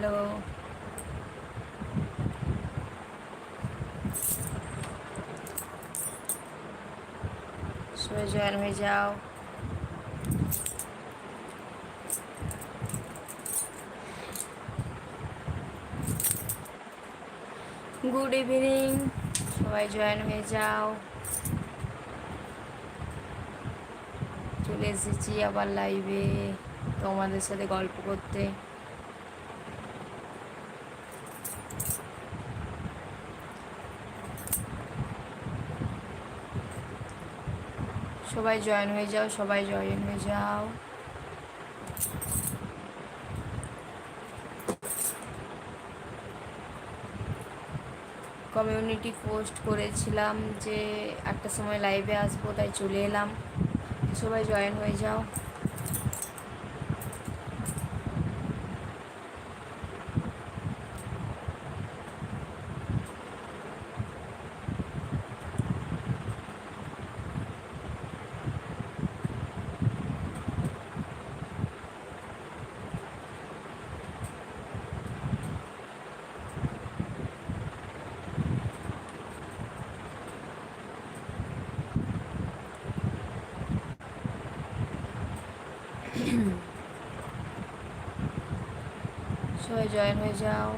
Hello. সবাই join হয়ে যাও। গুড ইভিনিং, সবাই জয়েন হয়ে যাও। চলে এসেছি আবার লাইভে তোমাদের সাথে গল্প করতে। সবাই জয়েন হয়ে যাও, সবাই জয়েন হয়ে যাও। কমিউনিটি পোস্ট করেছিলাম যে একটা সময় লাইভে আসব, তাই চলে এলাম। সবাই জয়েন হয়ে যাও। সবাই জয়েন হয়ে যাও।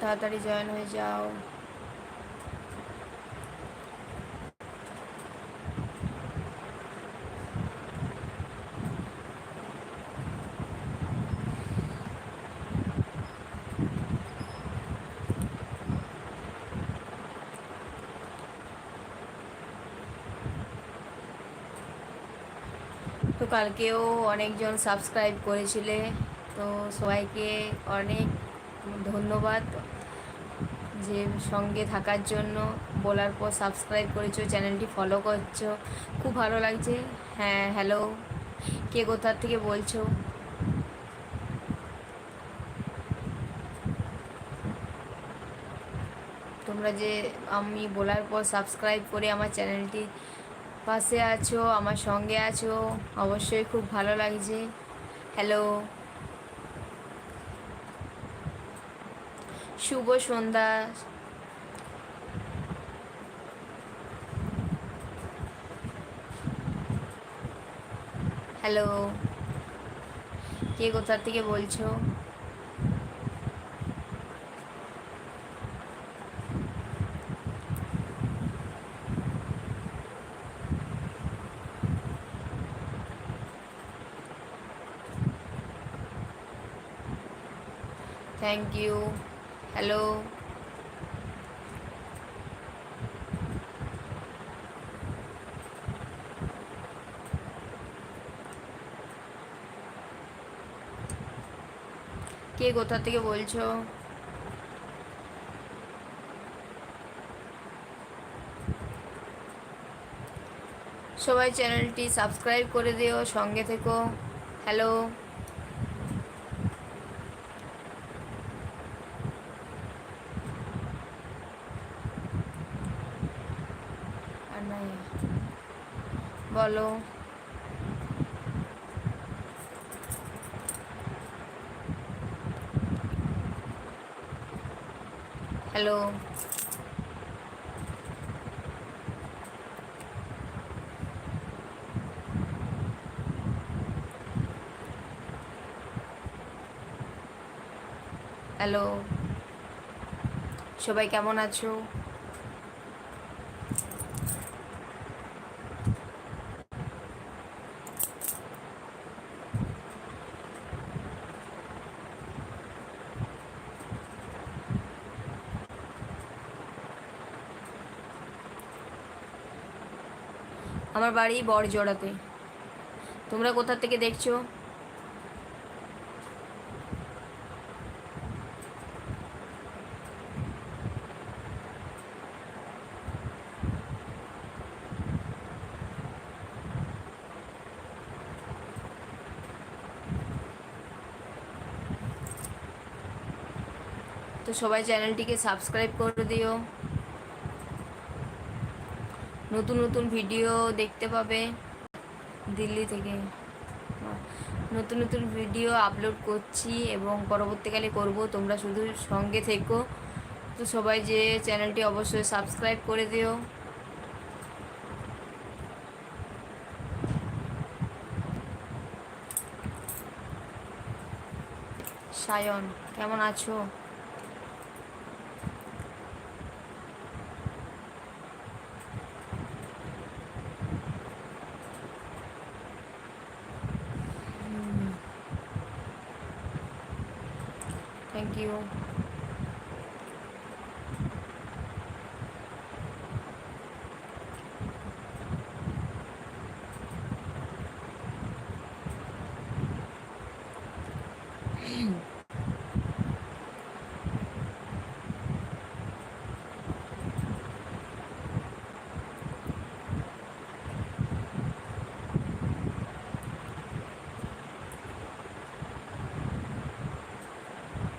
তাড়াতাড়ি জয়েন হয়ে যাও তো কালকেও অনেকজন সাবস্ক্রাইব করেছিলে, তো সবাইকে অনেক ধন্যবাদ যে সঙ্গে থাকার জন্য। বলার পর সাবস্ক্রাইব করেছ, চ্যানেলটি ফলো করছ। খুব ভালো লাগছে। হ্যাঁ হ্যালো কে কোথার থেকে বলছো? তোমরা যে আমি বলার পর সাবস্ক্রাইব করে আমার চ্যানেলটি পাশে আছো, আমার সঙ্গে আছো। অবশ্যই খুব ভালো লাগছে। হ্যালো শুভ সন্ধ্যা। হ্যালো কে কোথার থেকে বলছো? থ্যাংক ইউ হ্যালো কে কোথা থেকে বলছো? সবাই চ্যানেলটি সাবস্ক্রাইব করে দিও, সঙ্গে থেকো। হ্যালো আর নাই বলো হ্যালো। হ্যালো। সবাই কেমন আছো? আমার বাড়ি বড়জোড়াতে। তোমরা কোথা থেকে দেখছ? তো সবাই চ্যানেলটিকে সাবস্ক্রাইব করে দিও। নতুন নতুন ভিডিও দেখতে পাবে। দিল্লি থেকে। নতুন নতুন ভিডিও আপলোড করছি এবং পরবর্তীকালে করব। তোমরা শুধু সঙ্গে থেকো। তো সবাই যে চ্যানেলটি অবশ্যই সাবস্ক্রাইব করে দিও। সায়ন, কেমন আছো থ্যাংক ইউ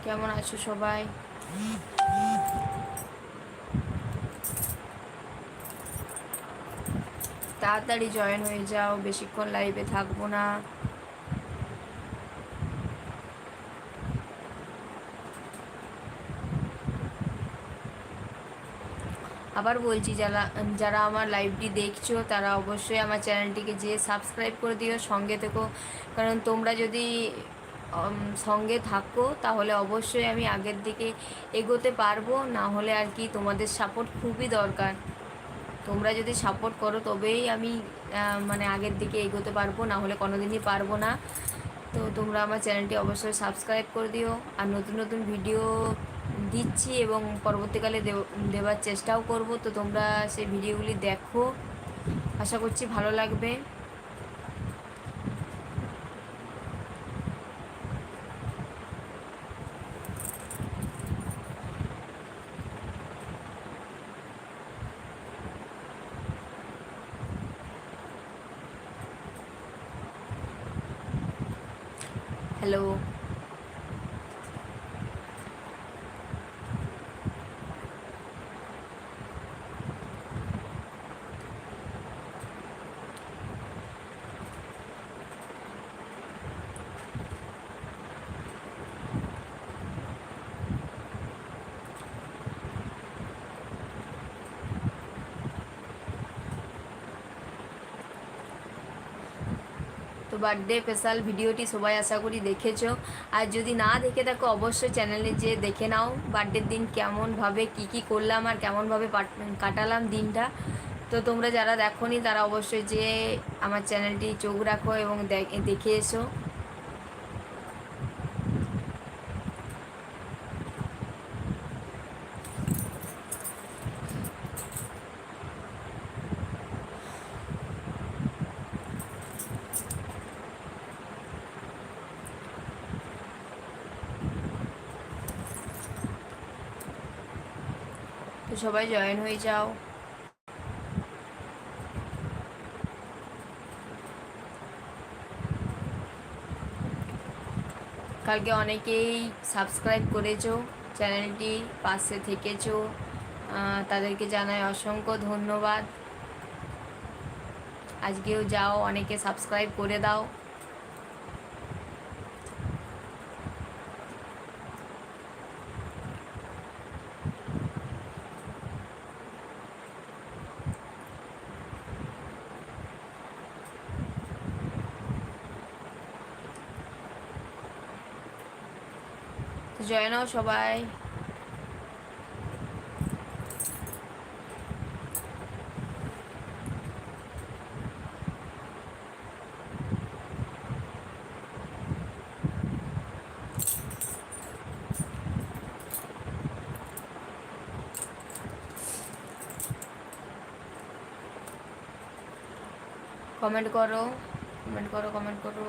কেমন আছো সবাই? তাড়াতাড়ি জয়েন হয়ে যাও বেশিক্ষণ লাইভে থাকব না। আবার বলছি, যারা যারা আমার লাইভটি দেখছ, তারা অবশ্যই আমার চ্যানেলটিকে যেয়ে সাবস্ক্রাইব করে দিও, সঙ্গে থেকো। কারণ তোমরা যদি সঙ্গে থাকো, তাহলে অবশ্যই আমি আগের দিকে এগোতে পারব। না হলে আর কি তোমাদের সাপোর্ট খুবই দরকার। তোমরা যদি সাপোর্ট করো, তবেই আমি মানে আগের দিকে এগোতে পারব, না হলে কোনোদিনই পারব না। তো তোমরা আমার চ্যানেলটি অবশ্যই সাবস্ক্রাইব করে দিও। আর নতুন নতুন ভিডিও দিচ্ছি এবং পরবর্তীকালে দেওয়ার চেষ্টাও করব। তো তোমরা সেই ভিডিওগুলি দেখো। আশা করছি ভালো লাগবে হ্যালো বার্থডে স্পেশাল ভিডিওটি সবাই আশা করি দেখেছ। আর যদি না দেখে থাকো, অবশ্যই চ্যানেলে যে দেখে নাও বার্থডের দিন কেমনভাবে কি কি করলাম আর কেমনভাবে কাটালাম দিনটা। তো তোমরা যারা দেখো তারা অবশ্যই যে আমার চ্যানেলটি চোখ রাখো এবং দেখে এসো। সবাই জয়েন হয়ে যাও। কালকে অনেকেই সাবস্ক্রাইব করেছ চ্যানেলটি পাশে থেকেছো। তাদেরকে জানাই অসংখ্য ধন্যবাদ। আজকেও যাও, অনেকে সাবস্ক্রাইব করে দাও। নাও সবাই। কমেন্ট করো কমেন্ট করো কমেন্ট করো।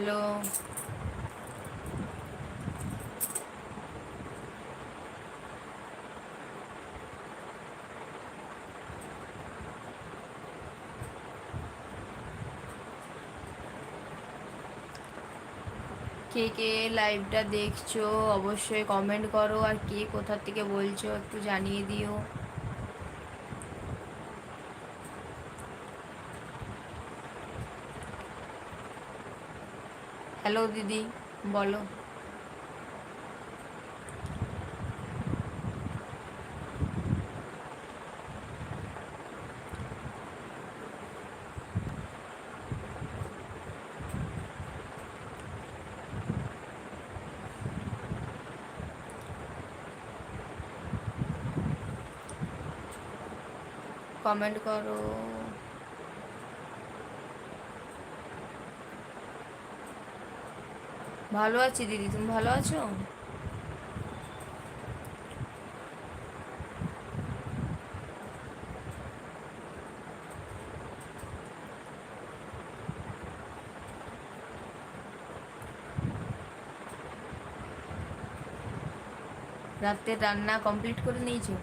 হ্যালো। কে কে লাইভটা দেখছ? অবশ্যই কমেন্ট করো। আর কে কোথা থেকে বলছো? একটু জানিয়ে দিও। হ্যালো দিদি বলো। কমেন্ট করো। ভালো আছি দিদি তুমি ভালো আছো? রাতের রান্না কমপ্লিট করে নিয়েছো?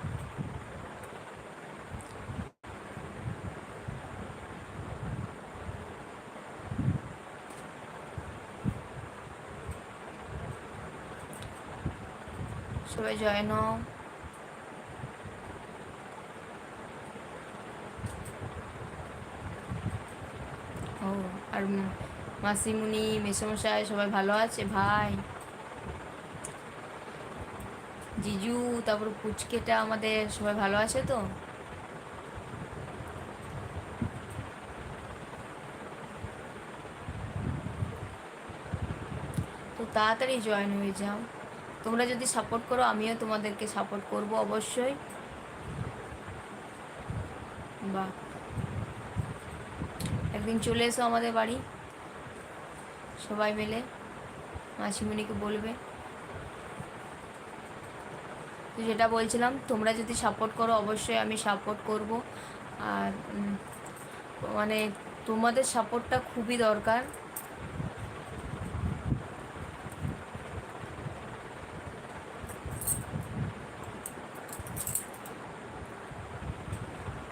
সবাই জয়েন হও ও, আর মাসিমুনি, মেসমশাই সবাই ভালো আছে? ভাই। জিজু, তারপর পুচকেটা আমাদের সবাই ভালো আছে তো? তো তাড়াতাড়ি জয়েন হয়ে যাও। তোমরা যদি সাপোর্ট করো, আমিও তোমাদেরকে সাপোর্ট করব অবশ্যই। বাহ। একদিন চলে এসো আমাদের বাড়ি। সবাই মিলে মাসিমণিকে বলবে। তো যেটা বলছিলাম, তোমরা যদি সাপোর্ট করো, অবশ্যই আমি সাপোর্ট করব। আর মানে তোমাদের সাপোর্টটা খুবই দরকার।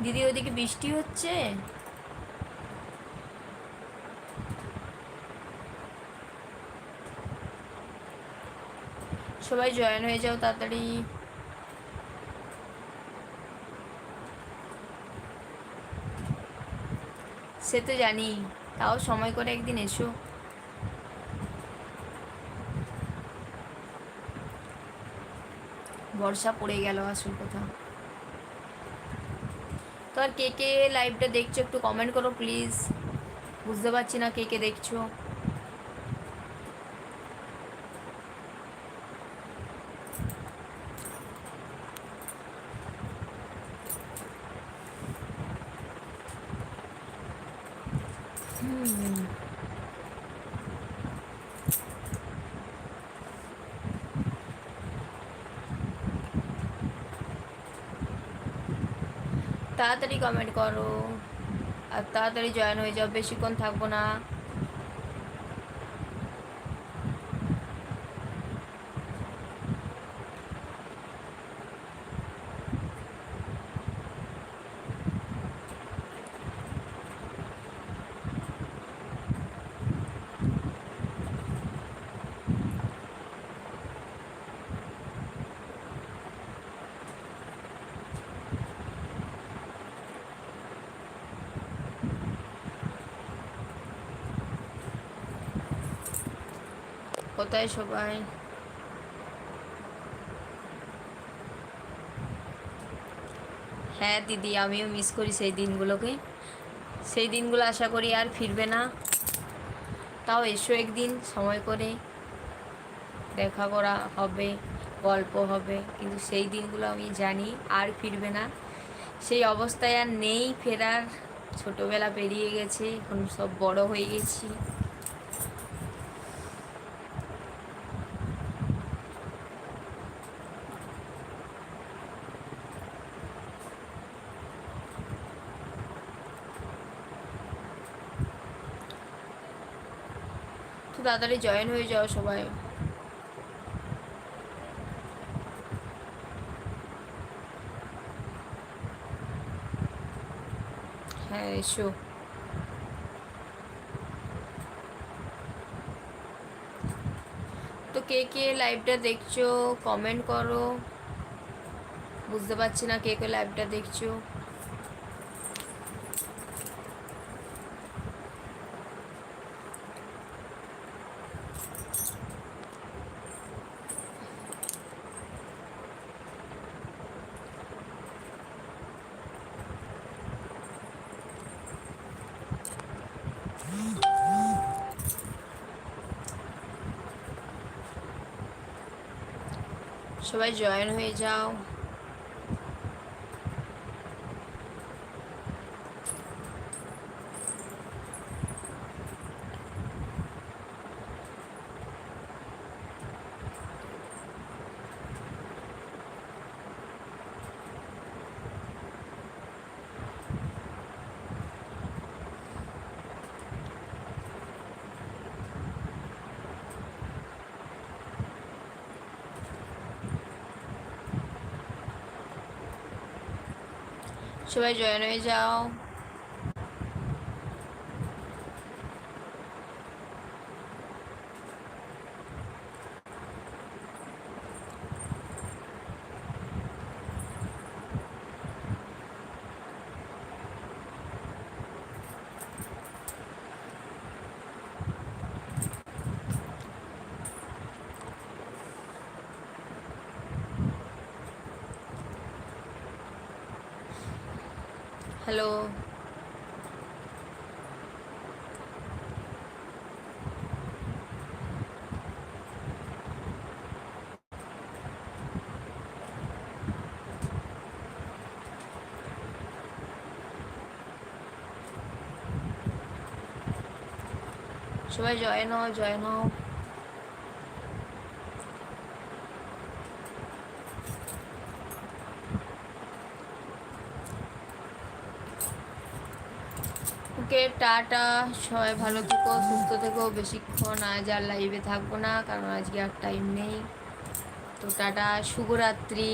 দিদি ওইদিকে বৃষ্টি হচ্ছে? সবাই জয়েন হয়ে যাও তাড়াতাড়ি। সে তো জানি, তাও সময় করে একদিন এসো। বর্ষা পড়ে গেল, আসল কথা। তো আর কে কে লাইভটা দেখছ একটু কমেন্ট করো প্লিজ বুঝতে পারছি না কে কে দেখছ। তাড়াতাড়ি কমেন্ট করো। আর তাড়াতাড়ি জয়েন হয়ে যাও বেশিক্ষণ থাকব না। কোথায় সবাই? হ্যাঁ দিদি, আমিও মিস করি সেই দিনগুলোকে। সেই দিনগুলো আশা করি আর ফিরবে না। তাও এসো একদিন সময় করে। দেখা করা হবে, গল্প হবে, কিন্তু সেই দিনগুলো আমি জানি আর ফিরবে না। সেই অবস্থায় আর নেই ফেরার। ছোটোবেলা পেরিয়ে গেছে, এখন সব বড় হয়ে গেছি। তাড়াতাড়ি জয়েন হয়ে যাও সবাই। হ্যাঁ এসো। তো কে কে লাইভটা দেখছ কমেন্ট করো। বুঝতে পারছি না কে কে লাইভটা দেখছ। সবাই জয়েন হয়ে যাও সবাই জয়েন হয়ে যাও হ্যালো। সবাই জয়েন হও জয়েন হও টাটা, সবাই ভালো থেকো, সুস্থ থেকো, বেশিক্ষণ আজ আর লাইভে থাকব না, কারণ আজকে আর টাইম নেই। তো টাটা, শুভরাত্রি।